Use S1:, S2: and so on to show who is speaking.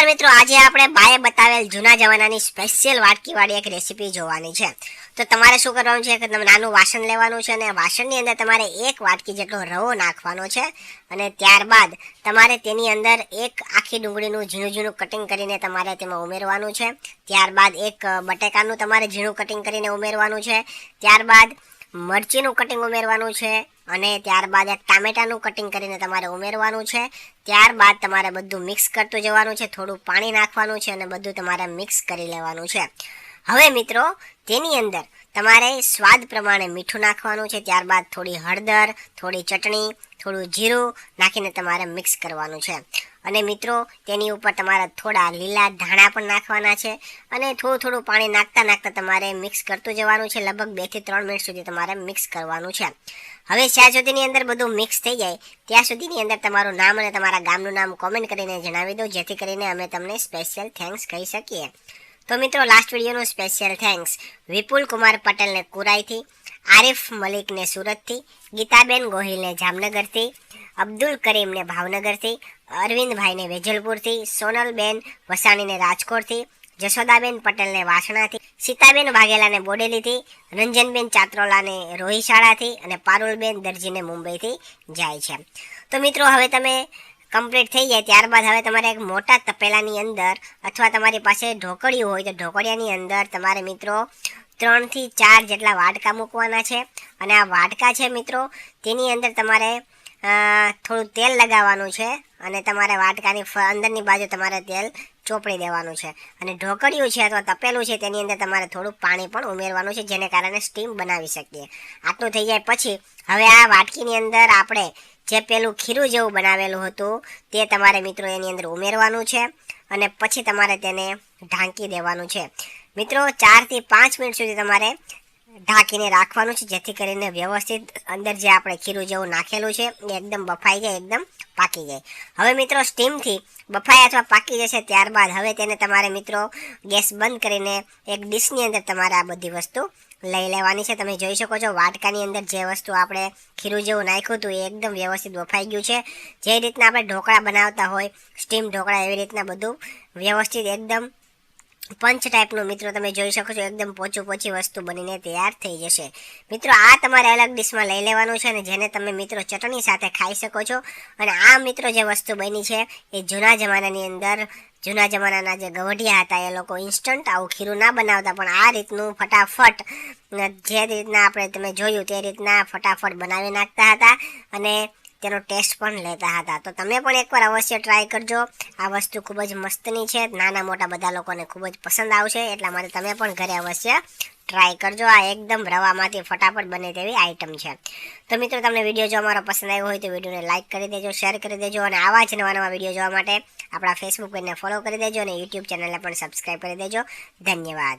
S1: નમસ્કાર મિત્રો, આજે આપણે બાએ બતાવેલ જૂના જમાનાની સ્પેશિયલ વાટકીવાળી એક રેસીપી જોવાની છે. તો તમારે શું કરવાનું છે કે તમે નાનું વાસણ લેવાનું છે અને વાસણની અંદર તમારે એક વાટકી જેટલો રવો નાખવાનો છે અને ત્યારબાદ તમારે તેની અંદર એક આખી ડુંગળીનું ઝીણું ઝીણું કટિંગ કરીને તમારે તેમાં ઉમેરવાનું છે. ત્યારબાદ એક બટેકાનું તમારે ઝીણું કટિંગ કરીને ઉમેરવાનું છે. ત્યારબાદ મરચીનું કટિંગ ઉમેરવાનું છે. અને ત્યારબાદ એક ટામેટાનું કટિંગ કરીને તમારે ઉમેરવાનું છે. ત્યારબાદ તમારે બધું મિક્સ કરતું જવાનું છે, થોડું પાણી નાખવાનું છે અને બધું તમારે મિક્સ કરી લેવાનું છે. હવે મિત્રો, તેની અંદર તમારે સ્વાદ પ્રમાણે મીઠું નાખવાનું છે, ત્યારબાદ થોડી હળદર, થોડી ચટણી થોડું જીરું નાખીને તમારે મિક્સ કરવાનું છે. અને મિત્રો, તેની ઉપર તમારે થોડા લીલા ધાણા પણ નાખવાના છે. અને થોડું થોડું પાણી નાખતા નાખતા તમારે મિક્સ કરતું જવાનું છે. લગભગ બેથી ત્રણ મિનિટ સુધી તમારે મિક્સ કરવાનું છે. હવે જ્યાં સુધીની અંદર બધું મિક્સ થઈ જાય, ત્યાં સુધીની અંદર તમારું નામ અને તમારા ગામનું નામ કોમેન્ટ કરીને જણાવી દો. જેથી કરીને અમે તમને સ્પેશિયલ થેન્ક્સ કહી શકીએ. તો મિત્રો લાસ્ટ વિડીયોનું સ્પેશિયલ થેન્ક્સ વિપુલ કુમાર પટેલને કુરાઈથી. આરિફ મલિકને સુરતથી, ગીતાબેન ગોહિલને જામનગરથી, અબ્દુલ કરીમને ભાવનગરથી, અરવિંદભાઈને વેજલપુરથી, સોનલબેન વસાણીને રાજકોટથી, જશોદાબેન પટેલને વાસણાથી, સીતાબેન વાઘેલાને બોડેલીથી, રંજનબેન ચાત્રોલાને રોહિશાળાથી અને પારુલબેન દરજીને મુંબઈથી જાય છે. તો મિત્રો, હવે તમે કમ્પ્લીટ થઈ જાય ત્યારબાદ હવે તમારે એક મોટા તપેલાની અંદર અથવા તમારી પાસે ઢોકળિયું હોય તો ઢોકળિયાની અંદર તમારે મિત્રો ત્રણથી ચાર જેટલા વાટકા મૂકવાના છે. અને આ વાટકા છે મિત્રો, તેની અંદર તમારે થોડું તેલ લગાવવાનું છે અને તમારે વાટકાની અંદરની બાજુ તમારે તેલ ચોપડી દેવાનું છે. અને ઢોકળિયું છે અથવા તપેલું છે તેની અંદર તમારે થોડું પાણી પણ ઉમેરવાનું છે જેને કારણે સ્ટીમ બનાવી શકીએ. આટલું થઈ જાય પછી હવે આ વાટકીની અંદર આપણે જે પેલું ખીરું જેવું બનાવેલું હતું, તે તમારે મિત્રો એની અંદર ઉમેરવાનું છે અને પછી તમારે તેને ઢાંકી દેવાનું છે. મિત્રો, ચારથી પાંચ મિનિટ સુધી તમારે ઢાંકીને રાખવાનું છે, જેથી કરીને વ્યવસ્થિત અંદર જે આપણે ખીરું જેવું નાખેલું છે, એ એકદમ બફાઈ જાય, એકદમ પાકી જાય. હવે મિત્રો, સ્ટીમથી બફાઈ અથવા પાકી જશે ત્યારબાદ હવે તેને તમારે મિત્રો ગેસ બંધ કરીને એક ડીશની અંદર તમારે આ બધી વસ્તુ લઈ લેવાની છે. તમે જોઈ શકો છો, વાટકાની અંદર જે વસ્તુ આપણે ખીરું જેવું નાખ્યું હતું, એ એકદમ વ્યવસ્થિત બફાઈ ગયું છે. જે રીતના આપણે ઢોકળા બનાવતા હોય, સ્ટીમ ઢોકળા એવી રીતના બધું વ્યવસ્થિત એકદમ પંચ ટાઈપનું મિત્રો તમે જોઈ શકો છો, એકદમ પોચું પોચી વસ્તુ બનીને તૈયાર થઈ જશે. મિત્રો, આ તમારે અલગ ડિશમાં લઈ લેવાનું છે અને જેને તમે મિત્રો ચટણી સાથે ખાઈ શકો છો. અને આ મિત્રો જે વસ્તુ બની છે, એ જૂના જમાનાની અંદર, જૂના જમાનાના જે ગવઢિયા હતા, એ લોકો ઇન્સ્ટન્ટ આવું ખીરું ના બનાવતા, પણ આ રીતનું ફટાફટ, જે રીતના આપણે તમે જોયું તે રીતના ફટાફટ બનાવી નાખતા હતા. અને તેનો ટેસ્ટ પણ લેતા હતા. તો તમે પણ એકવાર અવશ્ય ટ્રાય કરજો. આ વસ્તુ ખૂબ જ મસ્તની છે. નાના મોટા બધા લોકોને ખૂબ જ પસંદ આવશે. એટલા માટે તમે પણ ઘરે અવશ્ય ટ્રાય કરજો. આ એકદમ રવામાંથી ફટાફટ બને તેવી આઈટમ છે. તો મિત્રો, તમને વીડિયો જો અમારો પસંદ આવ્યો હોય તો વિડીયોને લાઇક કરી દેજો શેર કરી દેજો અને આવા જ નવા નવા વીડિયો જોવા માટે આપણા ફેસબુક પેજને ફોલો કરી દેજો અને યુટ્યુબ ચેનલને પણ સબસ્ક્રાઈબ કરી દેજો. ધન્યવાદ.